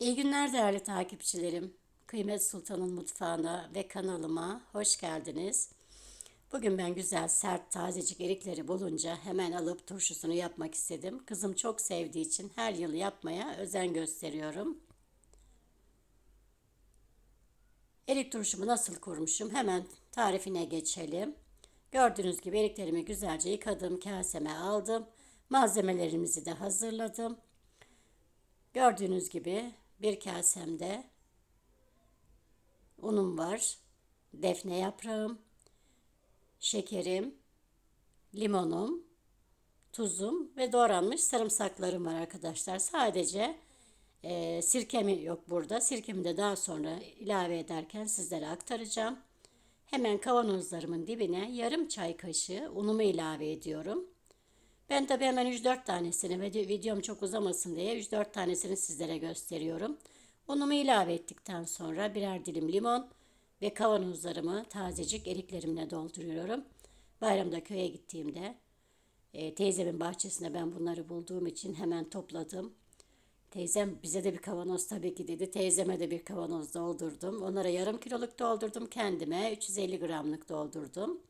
İyi günler değerli takipçilerim. Kıymet Sultan'ın mutfağına ve kanalıma hoş geldiniz. Bugün ben güzel, sert, tazecik erikleri bulunca hemen alıp turşusunu yapmak istedim. Kızım çok sevdiği için her yıl yapmaya özen gösteriyorum. Erik turşumu nasıl kurmuşum? Hemen tarifine geçelim. Gördüğünüz gibi eriklerimi güzelce yıkadım, kaseme aldım. Malzemelerimizi de hazırladım. Gördüğünüz gibi bir kasemde unum var, defne yaprağım, şekerim, limonum, tuzum ve doğranmış sarımsaklarım var arkadaşlar. Sadece e, sirkemi yok burada. Sirkemi de daha sonra ilave ederken sizlere aktaracağım. Hemen kavanozlarımın dibine yarım çay kaşığı unumu ilave ediyorum. Ben tabi hemen 3-4 tanesini ve videom çok uzamasın diye 3-4 tanesini sizlere gösteriyorum. Unumu ilave ettikten sonra birer dilim limon ve kavanozlarımı tazecik eriklerimle dolduruyorum. Bayramda köye gittiğimde e, teyzemin bahçesinde ben bunları bulduğum için hemen topladım. Teyzem bize de bir kavanoz tabii ki dedi. Teyzeme de bir kavanoz doldurdum. Onlara yarım kiloluk doldurdum. Kendime 350 gramlık doldurdum.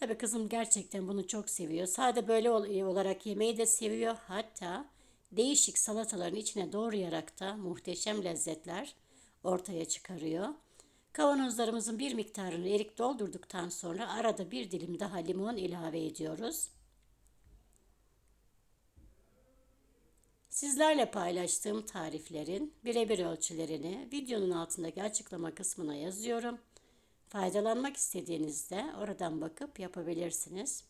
Tabii kızım gerçekten bunu çok seviyor. Sade böyle olarak yemeği de seviyor. Hatta değişik salataların içine doğrayarak da muhteşem lezzetler ortaya çıkarıyor. Kavanozlarımızın bir miktarını erik doldurduktan sonra arada bir dilim daha limon ilave ediyoruz. Sizlerle paylaştığım tariflerin birebir ölçülerini videonun altındaki açıklama kısmına yazıyorum. Faydalanmak istediğinizde oradan bakıp yapabilirsiniz.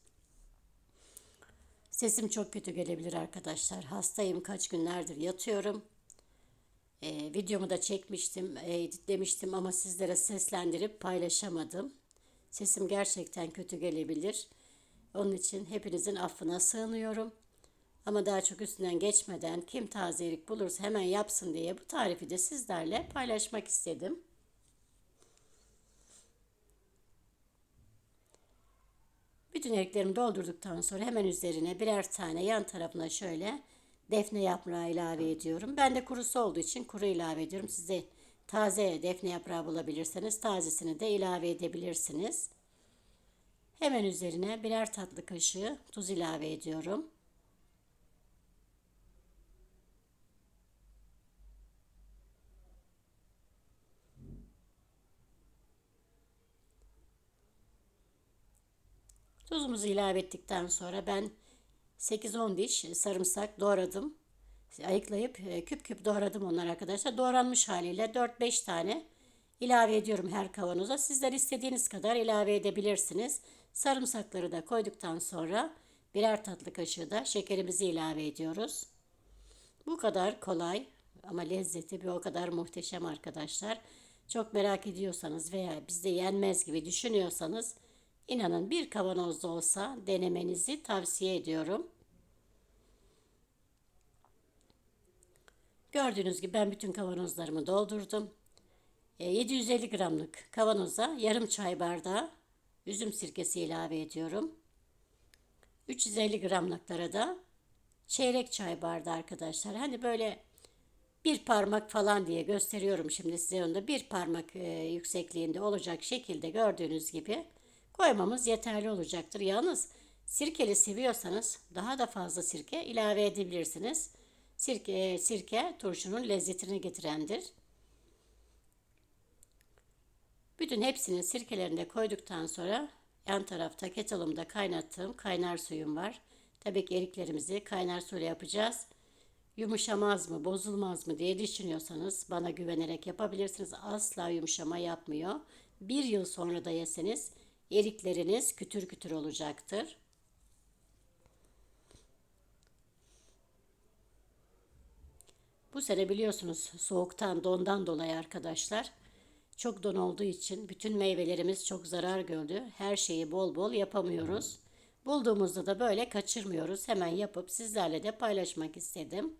Sesim çok kötü gelebilir arkadaşlar. Hastayım kaç günlerdir yatıyorum. Ee, videomu da çekmiştim, editlemiştim ama sizlere seslendirip paylaşamadım. Sesim gerçekten kötü gelebilir. Onun için hepinizin affına sığınıyorum. Ama daha çok üstünden geçmeden kim tazelik bulursa hemen yapsın diye bu tarifi de sizlerle paylaşmak istedim. Bütün eriklerimi doldurduktan sonra hemen üzerine birer tane yan tarafına şöyle defne yaprağı ilave ediyorum. Ben de kurusu olduğu için kuru ilave ediyorum. Size taze defne yaprağı bulabilirseniz tazesini de ilave edebilirsiniz. Hemen üzerine birer tatlı kaşığı tuz ilave ediyorum. Tuzumuzu ilave ettikten sonra ben 8-10 diş sarımsak doğradım. Ayıklayıp e, küp küp doğradım onlar arkadaşlar. Doğranmış haliyle 4-5 tane ilave ediyorum her kavanoza. Sizler istediğiniz kadar ilave edebilirsiniz. Sarımsakları da koyduktan sonra birer tatlı kaşığı da şekerimizi ilave ediyoruz. Bu kadar kolay ama lezzeti bir o kadar muhteşem arkadaşlar. Çok merak ediyorsanız veya bizde yenmez gibi düşünüyorsanız İnanın bir kavanozda olsa denemenizi tavsiye ediyorum. Gördüğünüz gibi ben bütün kavanozlarımı doldurdum. 750 e, gramlık kavanoza yarım çay bardağı üzüm sirkesi ilave ediyorum. 350 gramlıklara da çeyrek çay bardağı arkadaşlar. Hani böyle bir parmak falan diye gösteriyorum şimdi size onu da bir parmak e, yüksekliğinde olacak şekilde gördüğünüz gibi koymamız yeterli olacaktır. Yalnız sirkeli seviyorsanız daha da fazla sirke ilave edebilirsiniz. Sirke, sirke turşunun lezzetini getirendir. Bütün hepsinin sirkelerini de koyduktan sonra yan tarafta kettle'ımda kaynattığım kaynar suyum var. Tabii ki eriklerimizi kaynar suyla yapacağız. Yumuşamaz mı, bozulmaz mı diye düşünüyorsanız bana güvenerek yapabilirsiniz. Asla yumuşama yapmıyor. Bir yıl sonra da yeseniz erikleriniz kütür kütür olacaktır. Bu sene biliyorsunuz soğuktan dondan dolayı arkadaşlar çok don olduğu için bütün meyvelerimiz çok zarar gördü. Her şeyi bol bol yapamıyoruz. Bulduğumuzda da böyle kaçırmıyoruz. Hemen yapıp sizlerle de paylaşmak istedim.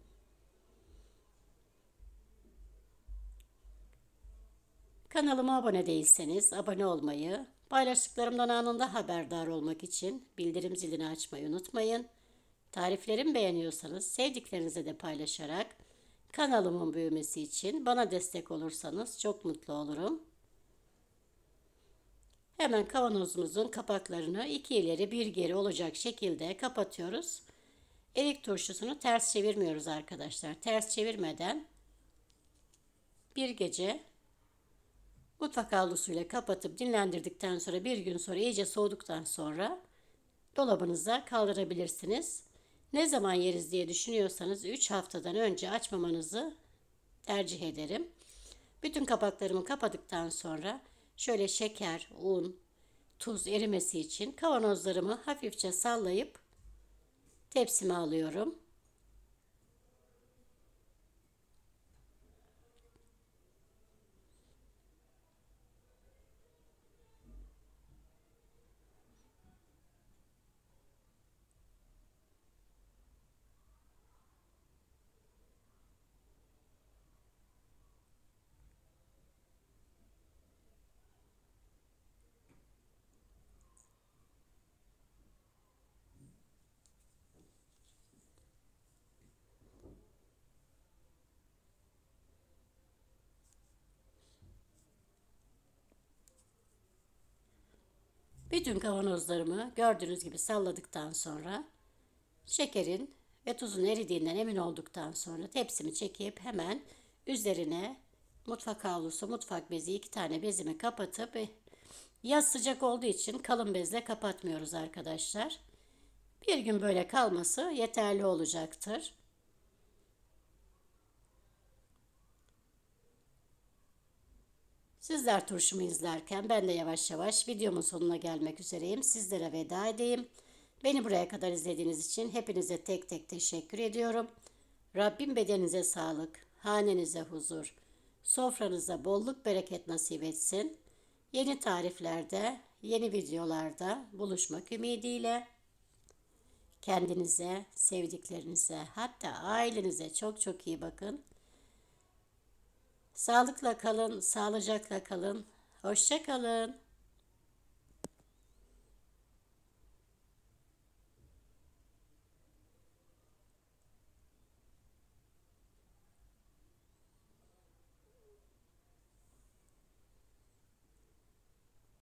Kanalıma abone değilseniz abone olmayı, Paylaştıklarımdan anında haberdar olmak için bildirim zilini açmayı unutmayın. Tariflerimi beğeniyorsanız sevdiklerinize de paylaşarak Kanalımın büyümesi için bana destek olursanız çok mutlu olurum. Hemen kavanozumuzun kapaklarını iki ileri bir geri olacak şekilde kapatıyoruz. Erik turşusunu ters çevirmiyoruz arkadaşlar. Ters çevirmeden bir gece mutfak havlusuyla kapatıp dinlendirdikten sonra bir gün sonra iyice soğuduktan sonra dolabınıza kaldırabilirsiniz. Ne zaman yeriz diye düşünüyorsanız 3 haftadan önce açmamanızı tercih ederim. Bütün kapaklarımı kapadıktan sonra şöyle şeker, un, tuz erimesi için kavanozlarımı hafifçe sallayıp tepsime alıyorum. Bütün kavanozlarımı gördüğünüz gibi salladıktan sonra şekerin ve tuzun eridiğinden emin olduktan sonra tepsimi çekip hemen üzerine mutfak havlusu, mutfak bezi iki tane bezimi kapatıp e, yaz sıcak olduğu için kalın bezle kapatmıyoruz arkadaşlar. Bir gün böyle kalması yeterli olacaktır. Sizler turşumu izlerken ben de yavaş yavaş videomun sonuna gelmek üzereyim. Sizlere veda edeyim. Beni buraya kadar izlediğiniz için hepinize tek tek teşekkür ediyorum. Rabbim bedeninize sağlık, hanenize huzur, sofranıza bolluk bereket nasip etsin. Yeni tariflerde, yeni videolarda buluşmak ümidiyle kendinize, sevdiklerinize, hatta ailenize çok çok iyi bakın. Sağlıkla kalın, sağlıcakla kalın. Hoşça kalın.